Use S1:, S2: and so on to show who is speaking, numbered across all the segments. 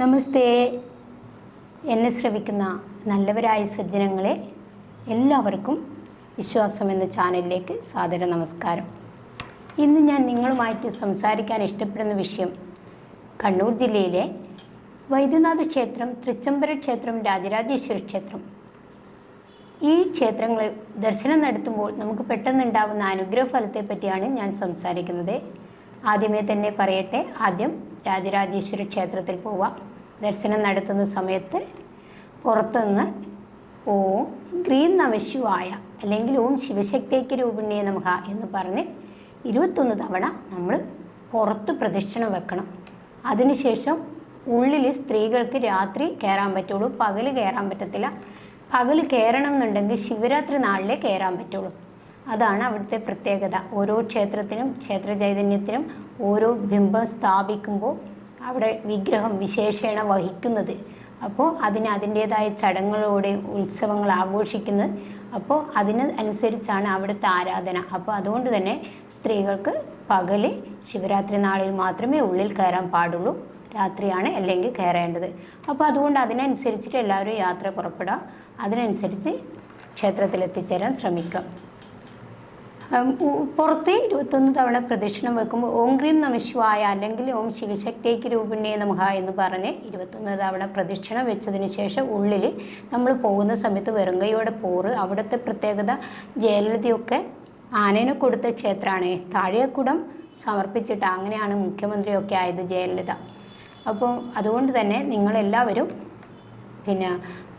S1: നമസ്തേ. എന്നെ ശ്രവിക്കുന്ന നല്ലവരായ സജ്ജനങ്ങളെ എല്ലാവർക്കും വിശ്വാസം എന്ന ചാനലിലേക്ക് സാദര നമസ്കാരം. ഇന്ന് ഞാൻ നിങ്ങളുമായിട്ട് സംസാരിക്കാൻ ഇഷ്ടപ്പെടുന്ന വിഷയം കണ്ണൂർ ജില്ലയിലെ വൈദ്യനാഥ ക്ഷേത്രം തൃച്ചംബര ക്ഷേത്രം രാജരാജേശ്വര ക്ഷേത്രം. ഈ ക്ഷേത്രങ്ങൾ ദർശനം നടത്തുമ്പോൾ നമുക്ക് പെട്ടെന്നുണ്ടാവുന്ന അനുഗ്രഹ ഫലത്തെ പറ്റിയാണ് ഞാൻ സംസാരിക്കുന്നത്. ആദ്യമേ തന്നെ പറയട്ടെ ആദ്യം രാജരാജേശ്വര ക്ഷേത്രത്തിൽ പോവാം. ദർശനം നടത്തുന്ന സമയത്ത് പുറത്തുനിന്ന് ഓം ഗ്രീം നമശിവായ അല്ലെങ്കിൽ ഓം ശിവശക്തിക്ക് രൂപിണ്യേ നമുക്ക് എന്ന് പറഞ്ഞ് ഇരുപത്തൊന്ന് തവണ നമ്മൾ പുറത്ത് പ്രദക്ഷിണം വെക്കണം. അതിനുശേഷം ഉള്ളിൽ സ്ത്രീകൾക്ക് രാത്രി കയറാൻ പറ്റുള്ളൂ പകൽ കയറാൻ പറ്റത്തില്ല. പകൽ കയറണം എന്നുണ്ടെങ്കിൽ ശിവരാത്രി നാളിലേ കയറാൻ പറ്റുള്ളൂ. അതാണ് അവിടുത്തെ പ്രത്യേകത. ഓരോ ക്ഷേത്രത്തിനും ക്ഷേത്ര ചൈതന്യത്തിനും ഓരോ ബിംബം സ്ഥാപിക്കുമ്പോൾ അവിടെ വിഗ്രഹം വിശേഷേണ വഹിക്കുന്നത്. അപ്പോൾ അതിന് അതിന്റേതായ ചടങ്ങുകളോടെ ഉത്സവങ്ങൾ ആഘോഷിക്കുന്നത്. അപ്പോൾ അതിന് അനുസരിച്ചാണ് അവിടുത്തെ ആരാധന. അപ്പോൾ അതുകൊണ്ട് തന്നെ സ്ത്രീകൾക്ക് പകൽ ശിവരാത്രി നാളിൽ മാത്രമേ ഉള്ളിൽ കയറാൻ പാടുള്ളൂ. രാത്രിയാണ് അല്ലെങ്കിൽ കയറേണ്ടത്. അപ്പോൾ അതുകൊണ്ട് അതിനനുസരിച്ചിട്ട് എല്ലാവരും യാത്ര പുറപ്പെടാം അതിനനുസരിച്ച് ക്ഷേത്രത്തിൽ എത്തിച്ചേരാൻ ശ്രമിക്കാം ഉം, ഉ- പുറത്ത് ഇരുപത്തൊന്ന് തവണ പ്രദക്ഷിണം വെക്കുമ്പോൾ ഓം ക്രീം നമശിവായ അല്ലെങ്കിൽ ഓം ശിവശക്തിക്ക് രൂപിണ്യേ നമഃ എന്ന് പറഞ്ഞ് ഇരുപത്തൊന്ന് തവണ പ്രദക്ഷിണം വെച്ചതിന് ശേഷം ഉള്ളിൽ നമ്മൾ പോകുന്ന സമയത്ത് വെറുങ്കയോടെ പോറ്. അവിടുത്തെ പ്രത്യേകത ജയലളിതയൊക്കെ ആനേനെ കൊടുത്ത ക്ഷേത്രമാണ്. താഴെക്കുടം സമർപ്പിച്ചിട്ട് അങ്ങനെയാണ് മുഖ്യമന്ത്രിയൊക്കെ ആയത് ജയലളിത. അപ്പോൾ അതുകൊണ്ട് തന്നെ നിങ്ങളെല്ലാവരും പിന്നെ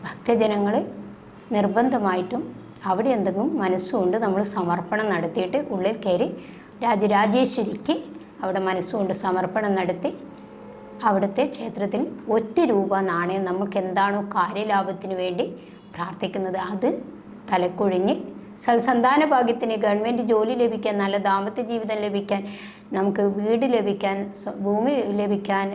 S1: ഭക്തജനങ്ങൾ നിർബന്ധമായിട്ടും അവിടെ എന്തെങ്കിലും മനസ്സുകൊണ്ട് നമ്മൾ സമർപ്പണം നടത്തിയിട്ട് ഉള്ളിൽ കയറി രാജരാജേശ്വരിക്ക് അവിടെ മനസ്സുകൊണ്ട് സമർപ്പണം നടത്തി അവിടുത്തെ ക്ഷേത്രത്തിൽ ഒറ്റ രൂപ നാണയം നമുക്ക് എന്താണോ കാര്യലാഭത്തിന് വേണ്ടി പ്രാർത്ഥിക്കുന്നത് അത് തലക്കൊഴിഞ്ഞ് സൽസന്താന ഭാഗ്യത്തിന് ഗവൺമെന്റ് ജോലി ലഭിക്കാൻ നല്ല ദാമ്പത്യ ജീവിതം ലഭിക്കാൻ നമുക്ക് വീട് ലഭിക്കാൻ ഭൂമി ലഭിക്കാൻ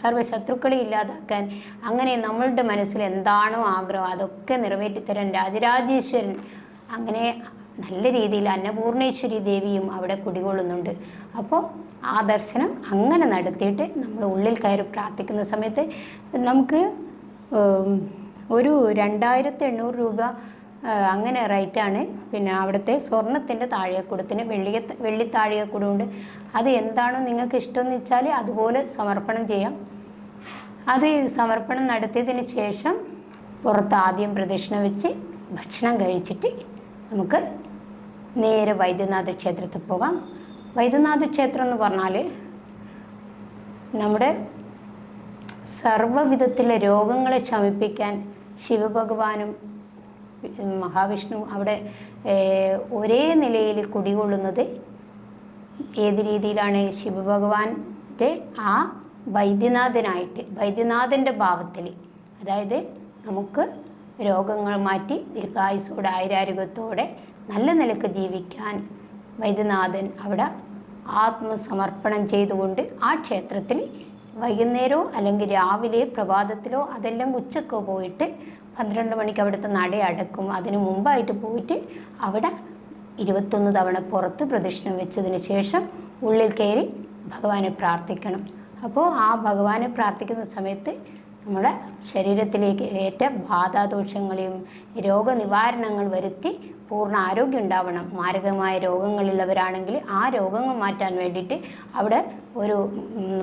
S1: സർവശത്രുക്കളെ ഇല്ലാതാക്കാൻ അങ്ങനെ നമ്മളുടെ മനസ്സിൽ എന്താണോ ആഗ്രഹം അതൊക്കെ നിറവേറ്റിത്തരാൻ രാജരാജേശ്വരൻ അങ്ങനെ നല്ല രീതിയിൽ അന്നപൂർണേശ്വരി ദേവിയും അവിടെ കുടികൊള്ളുന്നുണ്ട്. അപ്പോൾ ആ ദർശനം അങ്ങനെ നടത്തിയിട്ട് നമ്മൾ ഉള്ളിൽ കയറി പ്രാർത്ഥിക്കുന്ന സമയത്ത് നമുക്ക് ഒരു രണ്ടായിരത്തി എണ്ണൂറ് രൂപ അങ്ങനെ റൈറ്റാണ് പിന്നെ അവിടുത്തെ സ്വർണത്തിന്റെ താഴെക്കൂടത്തിന് വെള്ളി വെള്ളി താഴികക്കുടമുണ്ട് അത് എന്താണോ നിങ്ങൾക്ക് ഇഷ്ടമെന്ന് വെച്ചാൽ അതുപോലെ സമർപ്പണം ചെയ്യാം. അത് സമർപ്പണം നടത്തിയതിന് ശേഷം പുറത്ത് ആദ്യം പ്രദക്ഷിണ വെച്ച് ഭക്ഷണം കഴിച്ചിട്ട് നമുക്ക് നേരെ വൈദ്യനാഥ ക്ഷേത്രത്തിൽ പോകാം. വൈദ്യനാഥ ക്ഷേത്രം എന്ന് പറഞ്ഞാൽ നമ്മുടെ സർവവിധത്തിലെ രോഗങ്ങളെ ശമിപ്പിക്കാൻ ശിവഭഗവാനും മഹാവിഷ്ണു അവിടെ ഒരേ നിലയിൽ കുടികൊള്ളുന്നത് ഏത് രീതിയിലാണ്? ശിവഭഗവാന്റെ ആ വൈദ്യനാഥനായിട്ട് വൈദ്യനാഥന്റെ ഭാവത്തിൽ അതായത് നമുക്ക് രോഗങ്ങൾ മാറ്റി ദീർഘായുസോടെ ആയുരാരോഗ്യത്തോടെ നല്ല നിലയ്ക്ക് ജീവിക്കാൻ വൈദ്യനാഥൻ അവിടെ ആത്മസമർപ്പണം ചെയ്തുകൊണ്ട് ആ ക്ഷേത്രത്തിൽ വൈകുന്നേരമോ അല്ലെങ്കിൽ രാവിലെ പ്രഭാതത്തിലോ അതെല്ലാം ഉച്ചക്കോ പോയിട്ട് പന്ത്രണ്ട് മണിക്ക് അവിടുത്തെ നട അടക്കും. അതിന് മുമ്പായിട്ട് പോയിട്ട് അവിടെ ഇരുപത്തൊന്ന് തവണ പുറത്ത് പ്രദക്ഷിണം വെച്ചതിന് ശേഷം ഉള്ളിൽ കയറി ഭഗവാനെ പ്രാർത്ഥിക്കണം. അപ്പോൾ ആ ഭഗവാനെ പ്രാർത്ഥിക്കുന്ന സമയത്ത് നമ്മുടെ ശരീരത്തിലേക്ക് ഏറ്റ ബാധാദോഷങ്ങളെയും രോഗനിവാരണങ്ങൾ വരുത്തി പൂർണ ആരോഗ്യം ഉണ്ടാവണം. മാരകമായ രോഗങ്ങളുള്ളവരാണെങ്കിൽ ആ രോഗങ്ങൾ മാറ്റാൻ വേണ്ടിയിട്ട് അവിടെ ഒരു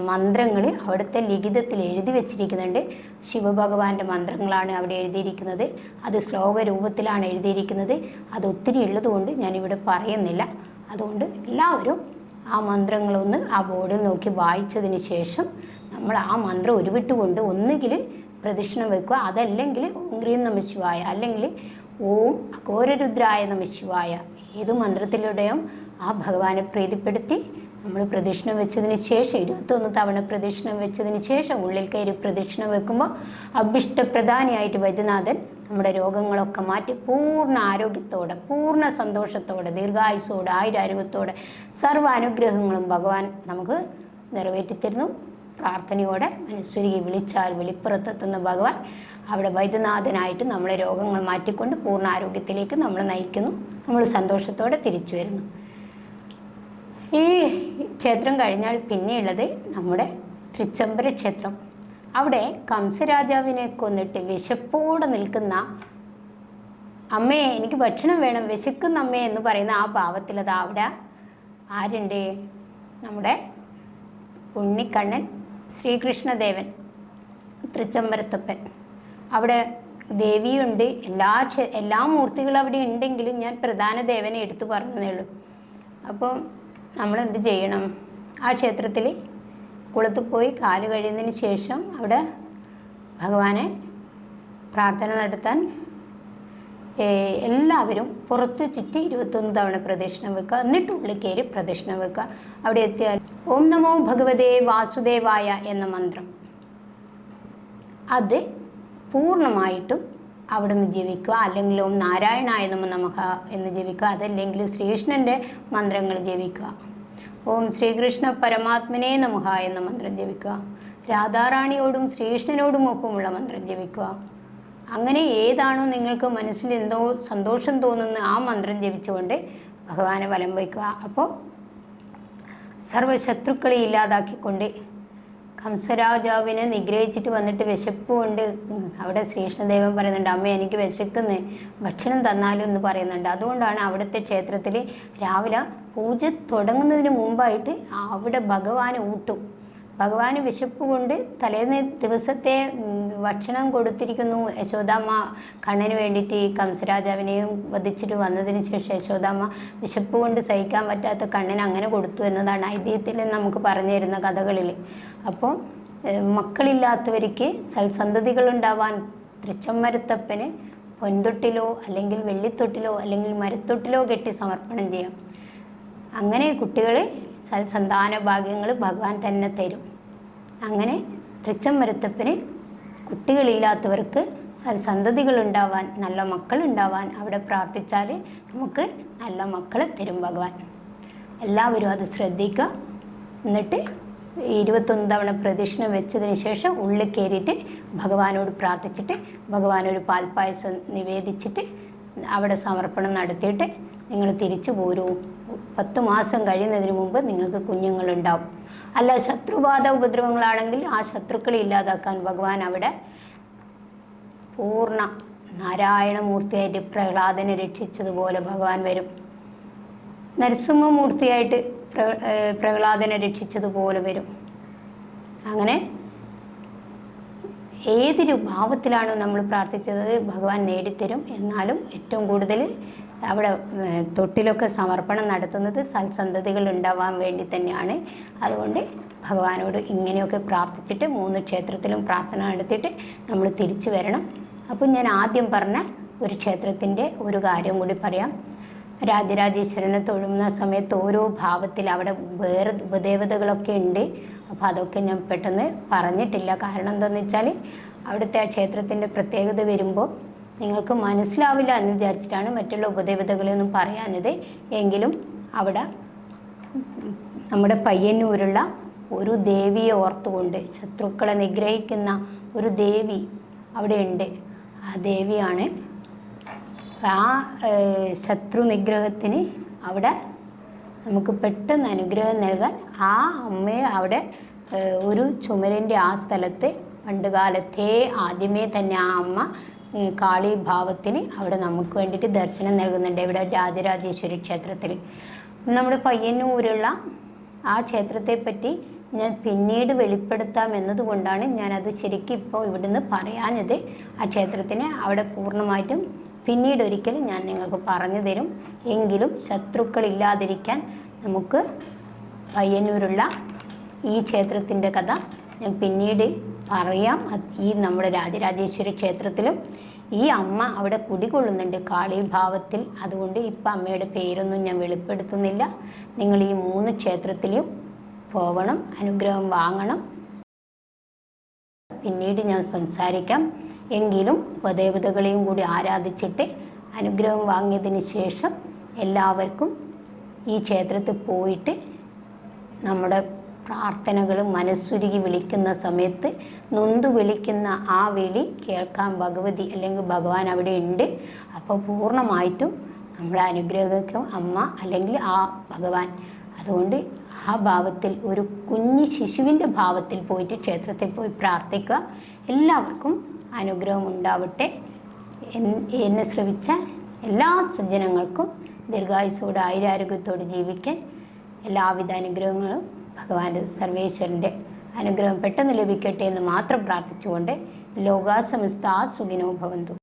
S1: മന്ത്രങ്ങൾ അവിടുത്തെ ലിഖിതത്തിൽ എഴുതി വെച്ചിരിക്കുന്നുണ്ട്. ശിവഭഗവാന്റെ മന്ത്രങ്ങളാണ് അവിടെ എഴുതിയിരിക്കുന്നത്. അത് ശ്ലോക രൂപത്തിലാണ് എഴുതിയിരിക്കുന്നത്. അത് ഒത്തിരി ഉള്ളതുകൊണ്ട് ഞാനിവിടെ പറയുന്നില്ല. അതുകൊണ്ട് എല്ലാവരും ആ മന്ത്രങ്ങളൊന്ന് ആ ബോർഡിൽ നോക്കി വായിച്ചതിന് ശേഷം നമ്മൾ ആ മന്ത്രം ഉരുവിട്ടുകൊണ്ട് ഒന്നുകിൽ പ്രദക്ഷിണം വെക്കുക. അതല്ലെങ്കിൽ ഓം ഗ്രീം നമ ശിവായ. അല്ലെങ്കിൽ ഓം അഘോരരുദ്രായ നമ ശിവായ. ഏത് മന്ത്രത്തിലൂടെയും ആ ഭഗവാനെ പ്രീതിപ്പെടുത്തി നമ്മൾ പ്രദക്ഷിണം വെച്ചതിന് ശേഷം ഇരുപത്തൊന്ന് തവണ പ്രദക്ഷിണം വെച്ചതിന് ശേഷം ഉള്ളിൽ കയറി പ്രദക്ഷിണം വെക്കുമ്പോൾ അഭിഷ്ടപ്രധാനിയായിട്ട് വൈദ്യനാഥൻ നമ്മുടെ രോഗങ്ങളൊക്കെ മാറ്റി പൂർണ ആരോഗ്യത്തോടെ പൂർണ സന്തോഷത്തോടെ ദീർഘായുസോടെ ആയുരാരോഗ്യത്തോടെ സർവ അനുഗ്രഹങ്ങളും ഭഗവാൻ നമുക്ക് നിറവേറ്റിത്തരുന്നു. പ്രാർത്ഥനയോടെ മനസ്സുരുകി വിളിച്ചാൽ വെളിപ്പുറത്തെത്തുന്ന ഭഗവാൻ അവിടെ വൈദ്യനാഥനായിട്ട് നമ്മളെ രോഗങ്ങൾ മാറ്റിക്കൊണ്ട് പൂർണ ആരോഗ്യത്തിലേക്ക് നമ്മൾ നയിക്കുന്നു. നമ്മൾ സന്തോഷത്തോടെ തിരിച്ചു വരുന്നു. ഈ ക്ഷേത്രം കഴിഞ്ഞാൽ പിന്നെയുള്ളത് നമ്മുടെ തൃച്ചംബര ക്ഷേത്രം. അവിടെ കംസരാജാവിനെ കൊന്നിട്ട് വിശപ്പോടെ നിൽക്കുന്ന അമ്മയെ എനിക്ക് ഭക്ഷണം വേണം വിശക്കുന്ന അമ്മേ എന്ന് പറയുന്ന ആ ഭാവത്തിൽ അത് അവിടെ ആരുണ്ട്? നമ്മുടെ ഉണ്ണിക്കണ്ണൻ ശ്രീകൃഷ്ണദേവൻ തൃച്ചംബരത്തപ്പൻ. അവിടെ ദേവിയുണ്ട്. എല്ലാ എല്ലാ മൂർത്തികളും അവിടെ ഉണ്ടെങ്കിലും ഞാൻ പ്രധാന ദേവനെ എടുത്തു പറഞ്ഞതേ ഉള്ളൂ. അപ്പോൾ നമ്മൾ എന്ത് ചെയ്യണം? ആ ക്ഷേത്രത്തിൽ കുളത്ത് പോയി കാൽ കഴിയുന്നതിന് ശേഷം അവിടെ ഭഗവാനെ പ്രാർത്ഥന നടത്താൻ എല്ലാവരും പുറത്ത് ചുറ്റി ഇരുപത്തൊന്ന് തവണ പ്രദക്ഷിണം വെക്കുക. എന്നിട്ട് ഉള്ളിൽ കയറി പ്രദക്ഷിണം വെക്കുക. അവിടെ എത്തിയാൽ ഓം നമോ ഭഗവതേ വാസുദേവായ എന്ന മന്ത്രം. അത് പൂർണമായിട്ടും അവിടുന്ന് ജപിക്കുക അല്ലെങ്കിൽ ഓം നാരായണായ നമ നമഃ എന്ന് ജപിക്കുക അതല്ലെങ്കിൽ ശ്രീകൃഷ്ണന്റെ മന്ത്രങ്ങൾ ജപിക്കുക ഓം ശ്രീകൃഷ്ണ പരമാത്മനെ നമഹ എന്ന മന്ത്രം ജപിക്കുക രാധാറാണിയോടും ശ്രീകൃഷ്ണനോടും ഒപ്പമുള്ള മന്ത്രം ജപിക്കുക അങ്ങനെ ഏതാണോ നിങ്ങൾക്ക് മനസ്സിൽ എന്തോ സന്തോഷം തോന്നുന്ന ആ മന്ത്രം ജപിച്ചുകൊണ്ട് ഭഗവാനെ വലം വയ്ക്കുക. അപ്പോൾ സർവശത്രുക്കളെ ഇല്ലാതാക്കിക്കൊണ്ട് കംസരാജാവിനെ നിഗ്രഹിച്ചിട്ട് വന്നിട്ട് വിശപ്പുമുണ്ട് അവിടെ ശ്രീകൃഷ്ണദേവൻ പറയുന്നുണ്ട് അമ്മ എനിക്ക് വിശക്കുന്നു. ഭക്ഷണം തന്നാലും എന്ന് പറയുന്നുണ്ട്. അതുകൊണ്ടാണ് അവിടുത്തെ ക്ഷേത്രത്തിൽ രാവിലെ പൂജ തുടങ്ങുന്നതിന് മുമ്പായിട്ട് അവിടെ ഭഗവാൻ ഊട്ടും. ഭഗവാൻ വിശപ്പ് കൊണ്ട് തലേന്ന് ദിവസത്തെ ഭക്ഷണം കൊടുത്തിരിക്കുന്നു യശോദാമ്മ കണ്ണന് വേണ്ടിയിട്ട്. ഈ കംസരാജാവിനെയും വധിച്ചിട്ട് വന്നതിന് ശേഷം യശോദാമ്മ വിശപ്പ് കൊണ്ട് സഹിക്കാൻ പറ്റാത്ത കണ്ണന് അങ്ങനെ കൊടുത്തു എന്നതാണ് ഐതിഹ്യത്തിൽ നമുക്ക് പറഞ്ഞു തരുന്ന കഥകളിൽ അപ്പോൾ മക്കളില്ലാത്തവർക്ക് സൽസന്തതികളുണ്ടാവാൻ തൃച്ചമ്മരത്തപ്പന് പൊൻതൊട്ടിലോ അല്ലെങ്കിൽ വെള്ളിത്തൊട്ടിലോ അല്ലെങ്കിൽ മരത്തൊട്ടിലോ കെട്ടി സമർപ്പണം ചെയ്യാം. അങ്ങനെ കുട്ടികൾ സൽസന്താന ഭാഗ്യങ്ങൾ ഭഗവാൻ തന്നെ തരും. അങ്ങനെ തൃച്ചംബരത്തപ്പന് കുട്ടികളില്ലാത്തവർക്ക് സൽസന്തതികൾ ഉണ്ടാവാൻ നല്ല മക്കൾ ഉണ്ടാവാൻ അവിടെ പ്രാർത്ഥിച്ചാൽ നമുക്ക് നല്ല മക്കളെ തരും ഭഗവാൻ. എല്ലാവരും അത് ശ്രദ്ധിക്കുക. എന്നിട്ട് ഇരുപത്തൊന്ന് തവണ പ്രദക്ഷിണം വെച്ചതിന് ശേഷം ഉള്ളിൽ കയറിയിട്ട് ഭഗവാനോട് പ്രാർത്ഥിച്ചിട്ട് ഭഗവാനൊരു പാൽപ്പായസം നിവേദിച്ചിട്ട് അവിടെ സമർപ്പണം നടത്തിയിട്ട് നിങ്ങൾ തിരിച്ചു പോരൂ. പത്ത് മാസം കഴിയുന്നതിന് മുമ്പ് നിങ്ങൾക്ക് കുഞ്ഞുങ്ങളുണ്ടാവും. അല്ല ശത്രുബാധ ഉപദ്രവങ്ങളാണെങ്കിൽ ആ ശത്രുക്കളെ ഇല്ലാതാക്കാൻ ഭഗവാൻ അവിടെ പൂർണ നാരായണമൂർത്തിയായിട്ട് പ്രഹ്ലാദനെ രക്ഷിച്ചതുപോലെ ഭഗവാൻ വരും. നരസിംഹമൂർത്തിയായിട്ട് പ്രഹ്ലാദനെ രക്ഷിച്ചതുപോലെ വരും. അങ്ങനെ ഏതൊരു ഭാവത്തിലാണോ നമ്മൾ പ്രാർത്ഥിച്ചത്? ഭഗവാൻ നേടിത്തരും. എന്നാലും ഏറ്റവും കൂടുതൽ അവിടെ തൊട്ടിലൊക്കെ സമർപ്പണം നടത്തുന്നത് സൽസന്തതികൾ ഉണ്ടാവാൻ വേണ്ടി തന്നെയാണ്. അതുകൊണ്ട് ഭഗവാനോട് ഇങ്ങനെയൊക്കെ പ്രാർത്ഥിച്ചിട്ട് മൂന്ന് ക്ഷേത്രത്തിലും പ്രാർത്ഥന നടത്തിയിട്ട് നമ്മൾ തിരിച്ചു വരണം. അപ്പം ഞാൻ ആദ്യം പറഞ്ഞ ഒരു ക്ഷേത്രത്തിന്റെ ഒരു കാര്യം കൂടി പറയാം. രാജരാജേശ്വരനെ തൊഴുന്ന സമയത്ത് ഓരോ ഭാവത്തിൽ അവിടെ വേറെ ഉപദേവതകളൊക്കെ ഉണ്ട്. അപ്പോൾ അതൊക്കെ ഞാൻ പെട്ടെന്ന് പറഞ്ഞിട്ടില്ല. കാരണം എന്താണെന്ന് വെച്ചാൽ അവിടുത്തെ ആ ക്ഷേത്രത്തിന്റെ പ്രത്യേകത വരുമ്പോൾ നിങ്ങൾക്ക് മനസ്സിലാവില്ല എന്ന് വിചാരിച്ചിട്ടാണ് മറ്റുള്ള ഉപദേവതകളെയൊന്നും പറയാഞ്ഞത്. എങ്കിലും അവിടെ നമ്മുടെ പയ്യന്നൂരുള്ള ഒരു ദേവിയെ ഓർത്തുകൊണ്ട് ശത്രുക്കളെ നിഗ്രഹിക്കുന്ന ഒരു ദേവി അവിടെ ഉണ്ട്. ആ ദേവിയാണ് ആ ശത്രു നിഗ്രഹത്തിന് അവിടെ നമുക്ക് പെട്ടെന്ന് അനുഗ്രഹം നൽകാൻ ആ അമ്മയെ അവിടെ ഒരു ചുമരിന്റെ ആ സ്ഥലത്ത് പണ്ട് കാലത്തേ ആദ്യമേ തന്നെ ആ അമ്മ കാളി ഭാവത്തിന് അവിടെ നമുക്ക് വേണ്ടിയിട്ട് ദർശനം നൽകുന്നുണ്ട് ഇവിടെ രാജരാജേശ്വരി ക്ഷേത്രത്തിൽ. നമ്മുടെ പയ്യന്നൂരുള്ള ആ ക്ഷേത്രത്തെ പറ്റി ഞാൻ പിന്നീട് വെളിപ്പെടുത്താം എന്നതുകൊണ്ടാണ് ഞാനത് ശരിക്കും ഇപ്പോൾ ഇവിടുന്ന് പറയാഞ്ഞത്. ആ ക്ഷേത്രത്തിനെ അവിടെ പൂർണമായിട്ടും പിന്നീട് ഒരിക്കലും ഞാൻ നിങ്ങൾക്ക് പറഞ്ഞു തരും. എങ്കിലും ശത്രുക്കളില്ലാതിരിക്കാൻ നമുക്ക് പയ്യന്നൂരുള്ള ഈ ക്ഷേത്രത്തിന്റെ കഥ ഞാൻ പിന്നീട് പറയാം ഈ നമ്മുടെ രാജരാജേശ്വരി ക്ഷേത്രത്തിലും ഈ അമ്മ അവിടെ കുടികൊള്ളുന്നുണ്ട് കാളീഭാവത്തിൽ. അതുകൊണ്ട് ഇപ്പം അമ്മയുടെ പേരൊന്നും ഞാൻ വെളിപ്പെടുത്തുന്നില്ല. നിങ്ങൾ ഈ മൂന്ന് ക്ഷേത്രത്തിലും പോകണം അനുഗ്രഹം വാങ്ങണം. പിന്നീട് ഞാൻ സംസാരിക്കാം. എങ്കിലും ഉപദേവതകളെയും കൂടി ആരാധിച്ചിട്ട് അനുഗ്രഹം വാങ്ങിയതിന് ശേഷം എല്ലാവർക്കും ഈ ക്ഷേത്രത്തിൽ പോയിട്ട് നമ്മുടെ പ്രാർത്ഥനകൾ മനസ്സുരുകി വിളിക്കുന്ന സമയത്ത് നൊന്തു വിളിക്കുന്ന ആ വിളി കേൾക്കാൻ ഭഗവതി അല്ലെങ്കിൽ ഭഗവാൻ അവിടെ ഉണ്ട്. അപ്പോൾ പൂർണമായിട്ടും നമ്മളെ അനുഗ്രഹിക്കും അമ്മ അല്ലെങ്കിൽ ആ ഭഗവാൻ. അതുകൊണ്ട് ആ ഭാവത്തിൽ ഒരു കുഞ്ഞു ശിശുവിന്റെ ഭാവത്തിൽ പോയിട്ട് ക്ഷേത്രത്തിൽ പോയി പ്രാർത്ഥിക്കുക. എല്ലാവർക്കും അനുഗ്രഹം ഉണ്ടാവട്ടെ. എന്നെ ശ്രമിച്ച എല്ലാ സജ്ജനങ്ങൾക്കും ദീർഘായുസോട് ആയിരാരോഗ്യത്തോട് ജീവിക്കാൻ എല്ലാവിധ അനുഗ്രഹങ്ങളും ഭഗവാന്റെ സർവേശ്വരന്റെ അനുഗ്രഹം പെട്ടെന്ന് ലഭിക്കട്ടെ എന്ന് മാത്രം പ്രാർത്ഥിച്ചുകൊണ്ട് ലോകാസമസ്ത സുഖിനോ ഭവന്തു.